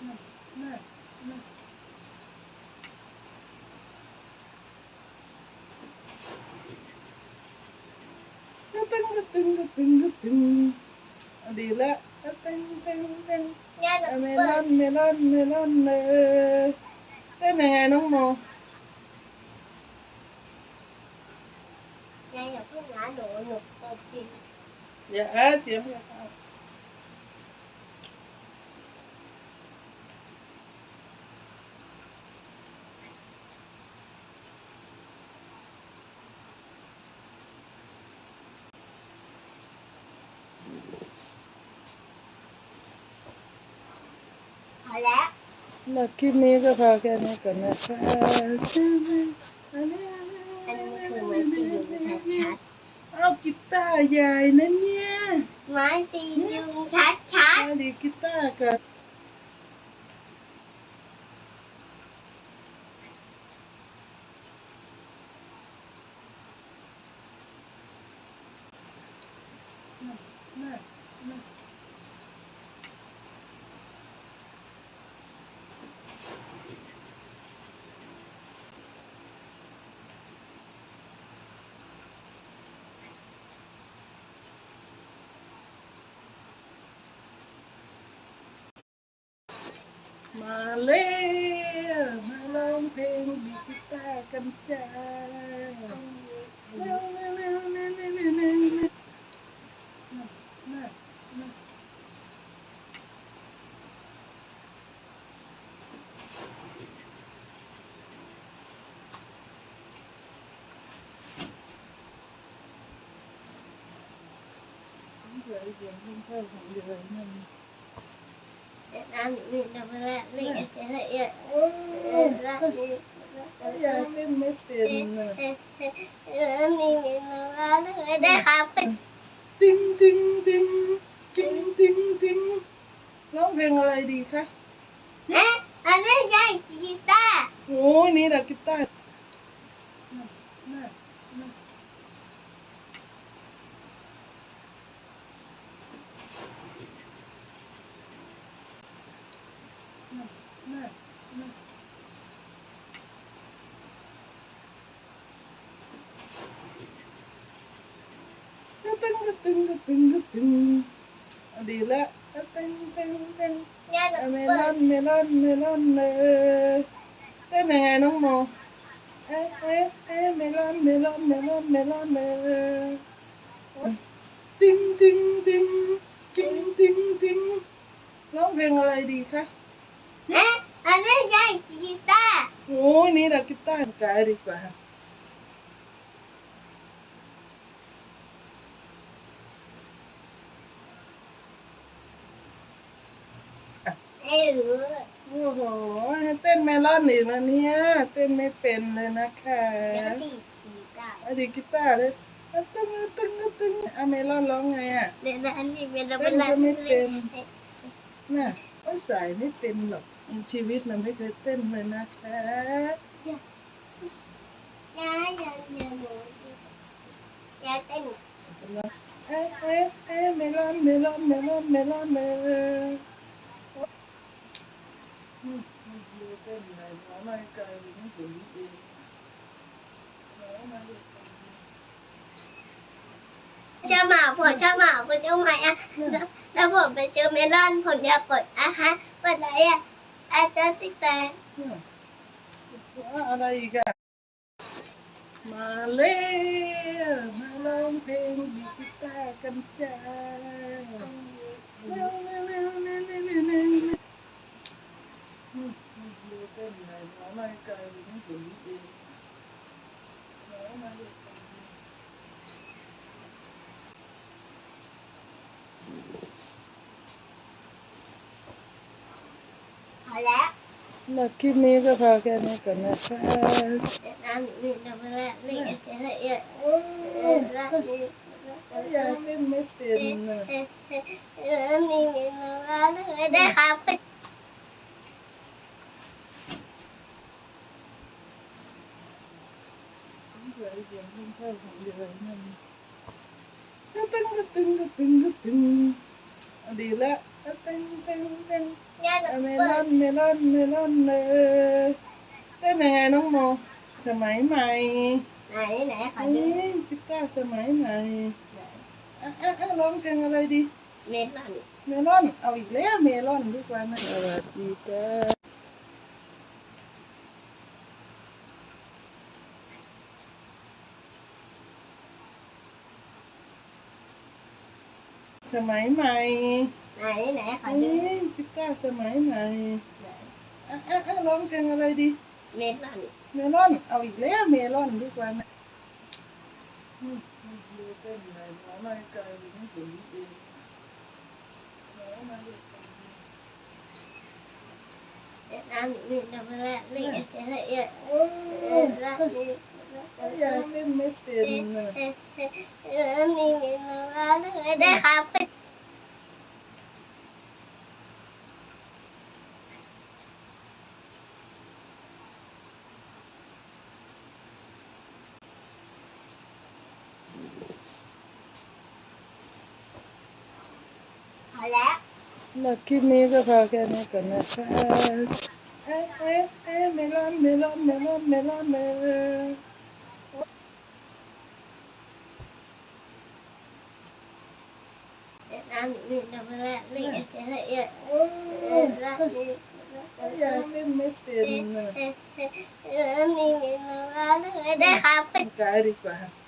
mệt mệt mệt tưng tưng tưng tưng tưng đi la tưng tưng tưng melon melon melon tên này ngày nóng mồ dạ chị em พิ่งนะหนูหนูเปิดปิดอย่าเสียงอย่าเข้าพอแล้วแล้วคลิปนี้ก็พอแค่นี้ก่อนนะคะอันนี้คือไม้ตียุงชัดเอากีตาร์ยายนะเนี่ยๆไม้ตียุงชัดชัดเอาดีกีตาร์กับ มาเล่มาลองเพลงดีกีตาร์กันจ้าเหลือเสียงเพิ่มของเดืเนนั่น ยายเล่นไม่เป็นน่ะได้ครัเป็นติ้งติ้งติ้งติ้งติ้งติ้งร้องเพลงอะไรดีคะเแม่อันนี้ยายกีตาร์โอ้ยนี่แหละกีตาร์ ตึงกระตึงกระตึงกระตึงเอาดีละกระตึงตึงตึงย่าหนูเอาเมลเปิอดนเมลอนเมลอนเลยเต้นยังไงน้องโมเอ๊ะเอ๊ะเอ๊ะเมลอนเมลอนเมลอนเมลอนเลยติ้งติ้งติ้งติ้งติ้งติ้งร้องเพลงอะไรดีคะเอ๊ะอันไม่ใช่กีตาร์โอ้ยนี่แหละกีตาร์กายดีกว่า ไม่รู้โอ้โหให้เต้นเมลอนอีกนะเนี่ย เต้นไม่เป็นเลยนะคะเดี๋ยวตีกีตาร์เอาดีกีตาร์เลยตึ้งตึ้งตึ้งตึ้งเอาเมลอนร้องไงอะเดี๋ยวนะอันนี้เป็นเต้เป็นนอะไรก็ไม่เป็นน่ะก็สายไม่เป็นหรอกชีวิตมันไม่เคยเต้นเลยนะคะยายยายยายหนูยายเต้นเอ๊ะเอ๊ะเอ๊ะเมลอนเมลอนเมลอนเมลอนเลย อืมดูเต้นไหนหมอไม่ไกลไม่ถึงเองหมอมาดูชอบหมาผมชอบหมาผมชอบหมาอะแล้วผมไปเจอเมลอนผมอยากกดอะฮะกดอะไหนอะอาจารย์สิแปดเนี่อะไรอีกอะมาเล่มาร้องเพลงดีกีตาร์กันจ้า ยืดยืดเส้นในหนองในกามีทั้งส่วนนี้เองหนองในพอแล้วหลักคลิปนี้ก็พอแค่นี้ก่อนนะคะเดี๋ยวน้ำหนูนี่ทำอะไรนี่เสร็จละเอียดโอ้ยยายเส้นไม่เป็นนะนี่มีมาแล้วได้ครับ gửi về không phải không gửi mình tưng tưng tưng tưng tưng tưng đi lẹ tưng tưng tưng melon melon melon cái này nó mò xe máy mày này nè phải đi chúng ta xe máy mày à à à lon cái này đi melon melon ở đây melon đi qua này đi ta สมัยใหม่ไหนไหนขอดูนี่กีตาร์สมัยใหม่อะอะอะร้องเพลงอะไรดี เมลอนเมลอน เอาอีกแล้วเมลอนดีกว่านะนี่ดูเต้นไเนหมออไม่ไออไม่ถึงเออหมอมาดูเด็ดน้เอีกนิดน้ำเออนี่เสร็จละเอียดเอ้ยละนี่ยายเออต้นไม่เป็นอะได้คาเฟ่ Lucky me, the frog and the goodness. Hey, hey, hey, Mila, Mila, Mila, Mila, Mila. I'm not going to let me get it. I'm not going to let me get it. I'm not going to let me get it. I'm not going to let me get it.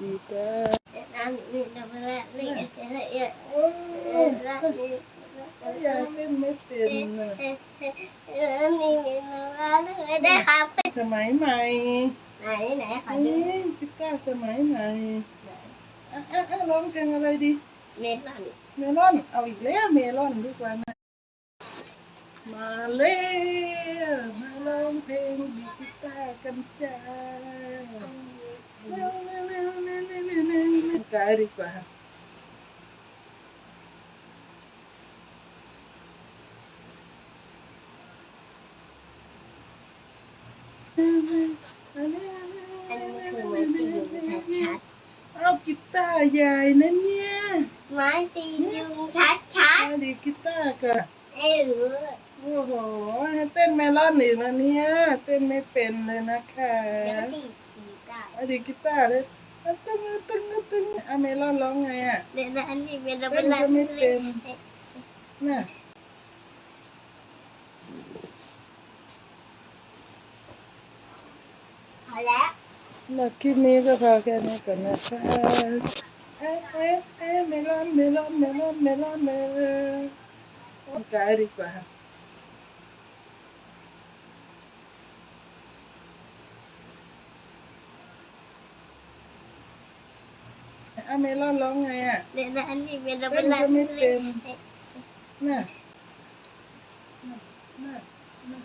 ดีจ้าเดี๋ยวน้ำนี่เราไปแล้วนี่เสร็จแล้ยโอ้ยแล้วนี่ยายเต้นไม่เป็นน่ะเออเออนี่มีเนื้อเลยได้ครับสมัยใหม่ ไหนไหนขออันดูนี้กีตาสมัยใหม่อะอะอะร้องเพลงอะไรดี เมลอน เมลอน เอาอีกแล้วเมลอนดีกว่านะมาเลยมาร้องเพลงดีกีตาร์กันจ้า ตายดีกว่าอ้คืชัดเอากีตาร์ใหญ่นั่นเนี่ยๆมันตียุงชัดดีกีตาร์ก็เออม่รู้โอ้โหเต้นเมลอนอีกนะเนี่ย เต้นไม่เป็นเลยนะคะ เาร์เลยอะตึงอะตึงอะตึงอะเมลอนร้องไงอะเดี๋ยวนะอันนี้เมลอนเต้นก็ไม่เป็นน่ะพอแล้วแล้วคลิปนี้ก็พอแค่นี้ก่อนนะคะเอ๊ะเอ๊ะเอ๊ะเมลอนเมลอนเมลอนเมลอนเลยกายดีกว่า เมลอนร้องไงอะเดี๋ยวนะอันนี้เมลอนเต้นก็ไม่เป็นน่ะน่ะน่ะ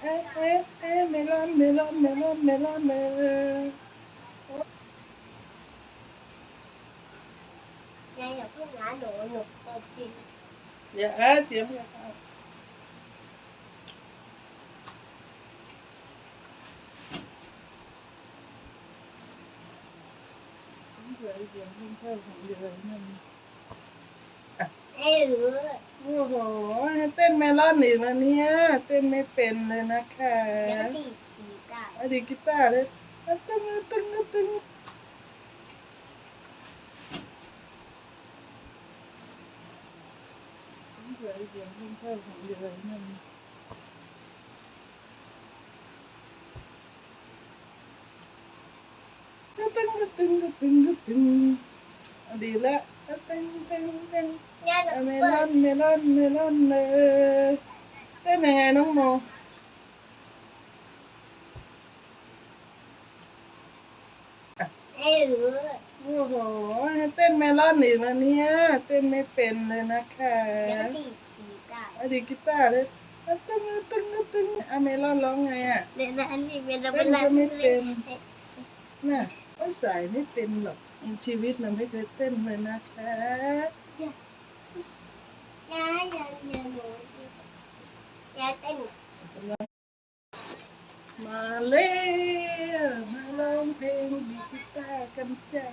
เอ๊ะเอ๊ะเอ๊ะเมลอนเมลอนเมลอนเมลอนเลยยายอย่าเพิ่งนะหนูหนูเปิดปิดอย่าเสียงอย่าเข้า เสียงเสียงเพิ่มของเดือนนั่นไม่รู้โอ้โหเต้นเมลอนอีกแล้วเนี่ยเต้นไม่เป็นเลยนะคะแล้วก็ตีขีได้อดีกีตาร์เลยตึงตึงตึงเสียงเสียงเพิ่มของเดือนนั่นอะ ตึงอะตึงอะตึงอะตึงอะดีละอะตึงตึงตึงยายหนูอะเมลเปิอดนเมลอนเมลอนเลยเต้นยังไงน้องโมไม่รู้โอ้โหเต้นเมลอนอีกแล้วเนี่ยเต้นไม่เป็นเลยนะคะแล้วก็ตีขีได้อะดีกีตาร์เลยอะตึงอะตึงอะตึงอะเมลอนร้องไงอะเดี๋ยวนะอันนี้เมลอนเต้นก็ไม่เป็นน่ะ ไม่สายไม่เป็นหรอกชีวิตมันไม่เคยเต้นเลยนะคะอย่าอย่าอย่าอย่าหนูอย่าเต้นมาเล่มาร้องเพลงดีกีตาร์กันจ้า